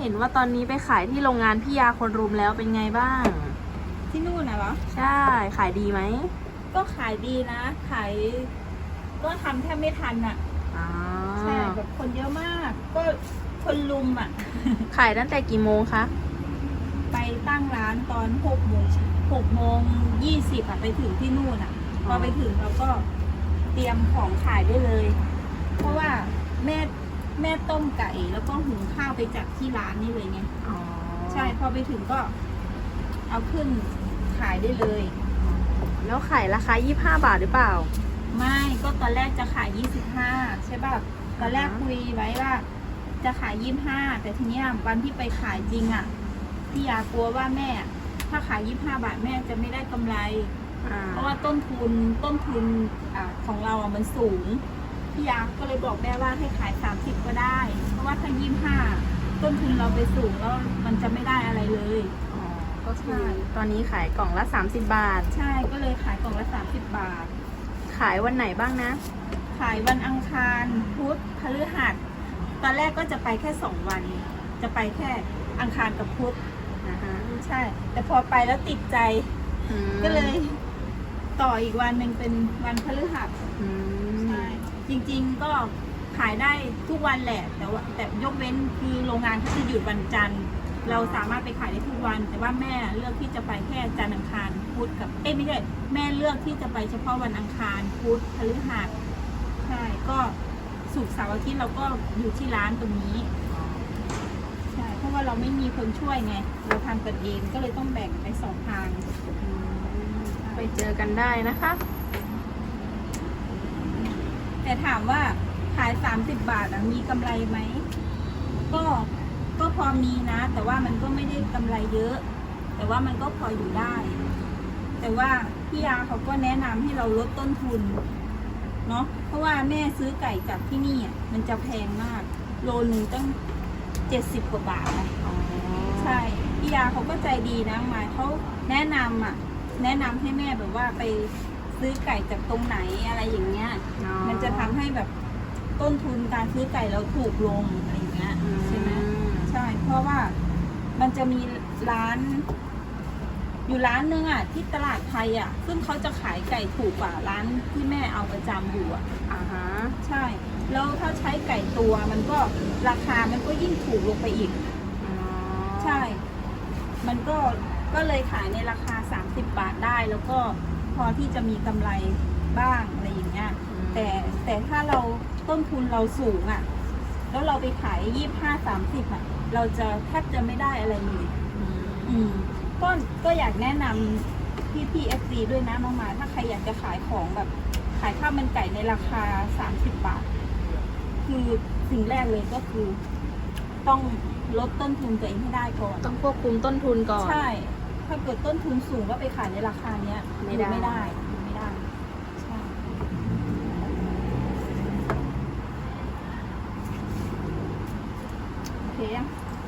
เห็นว่าตอนนี้ไปขายที่โรงงานพี่ยาคนรุมแล้วเป็นไงบ้าง ที่นู่นนะเหรอ ใช่ ขายดีไหม ก็ขายดีนะ ขาย ก็ทำแทบไม่ทันอะ อ๋อใช่แบบคนเยอะมาก ก็คนลุมอะ ขายตั้งแต่กี่โมงคะ ไปตั้งร้านตอนหกโมงหกโมงยี่สิบอะไปถึงที่นู่นอะพอไปถึงเราก็เตรียมของขายได้เลย เพราะว่าแม่ แม่ต้มไก่แล้วก็หุงข้าวไปจากที่ร้านนี่เลยไงอ๋อใช่พอไปถึงก็ เอาขึ้นขายได้เลย แล้วขายราคา 25 บาทหรือเปล่า ไม่ก็ตอนแรกจะขาย 25 ใช่ป่ะตอนแรกอ่าฮะคุยไว้ว่า จะขาย 25 แต่ทีเนี้ยวันที่ไปขายจริงอะพี่ยากลัวว่าแม่ ถ้าขาย 25 บาทแม่จะไม่ได้กำไรอ่าเพราะว่าต้นทุนต้นทุนอาของเราอะมันสูง พี่ยาก็เลยบอกแม่ว่าให้ขาย 30 ก็ได้ เพราะว่าถ้า25ต้นทุนเราไปสูงแล้วมันจะไม่ได้อะไรเลย อ๋อก็คือใช่ตอนนี้ขายกล่องละ 30 บาท ใช่ก็เลยขายกล่องละ 30 บาท ขายวันไหนบ้างนะ ขายวันอังคารพุธพฤหัส ตอนแรกก็จะไปแค่สองวัน จะไปแค่อังคารกับพุธนะคะใช่ แต่พอไปแล้วติดใจอืมก็เลยต่ออีกวันหนึ่งเป็นวันพฤหัสอืมใช่จริงๆก็ ขายได้ทุกวันแหละ แต่ว่าแต่ยกเว้นคือโรงงานเขาจะหยุดวันจันทร์เราสามารถไปขายได้ทุกวัน แต่ว่าแม่เลือกที่จะไปแค่จันทร์อังคารพุธกับเอ้ยไม่ใช่แม่เลือกที่จะไปเฉพาะวันอังคารพุธพฤหัสใช่ก็สุกร์เสาร์อาทิตย์เราก็อยู่ที่ร้านตรงนี้ใช่เพราะว่าเราไม่มีคนช่วยไง เราทำกันเองก็เลยต้องแบ่งไปสองทาง ไปเจอกันได้นะคะ แต่ถามว่าขาย30บาทอะมีกำไรไหม ก็ก็พอมีนะ แต่ว่ามันก็ไม่ได้กำไรเยอะ แต่ว่ามันก็พออยู่ได้ แต่ว่าพี่ยาเขาก็แนะนำให้เราลดต้นทุนเนาะเพราะว่าแม่ซื้อไก่จากที่นี่อะมันจะแพงมาก โลนึงตั้ง70กว่าบาทนะอ๋อใช่พี่ยาเขาก็ใจดีนะหมายเขาแนะนำอะแนะนำให้แม่แบบว่าไปซื้อไก่จากตรงไหนอะไรอย่างเงี้ยอ๋อมันจะทำ ให้แบบต้นทุนการซื้อไก่เราถูกลงอะไรอย่างเงี้ยใช่ไหมใช่ เพราะว่ามันจะมีร้าน อยู่ร้านนึงอะ ที่ตลาดไทยอะ ซึ่งเขาจะขายไก่ถูกกว่าร้านที่แม่เอาประจำอยู่อะอ่าฮะใช่แล้วถ้าใช้ไก่ตัวมันก็ราคามันก็ยิ่งถูกลงไปอีกอ๋อใช่ มันก็ก็เลยขายในราคา 30 บาทได้ แล้วก็พอที่จะมีกำไรบ้างอะไรอย่างเงี้ย แต่แต่ถ้าเราต้นทุนเราสูงอะ่ะ แล้วเราไปขายยี่ห้าสามสิบอะ เราจะแทบจะไม่ได้อะไรเลยอืมอืมก็ก็อยากแนะนำพี่พี่เอฟซีด้วยนะน้องหมา ถ้าใครอยากจะขายของแบบ ขายข้าวมันไก่ในราคา30บาท คือสิ่งแรกเลยก็คือ ต้องลดต้นทุนตัวเองให้ได้ก่อน ต้องควบคุมต้นทุนก่อน ใช่ ถ้าเกิดต้นทุนสูงก็ไปขายในราคาเนี้ยไม่ได้ ไม่ได้อื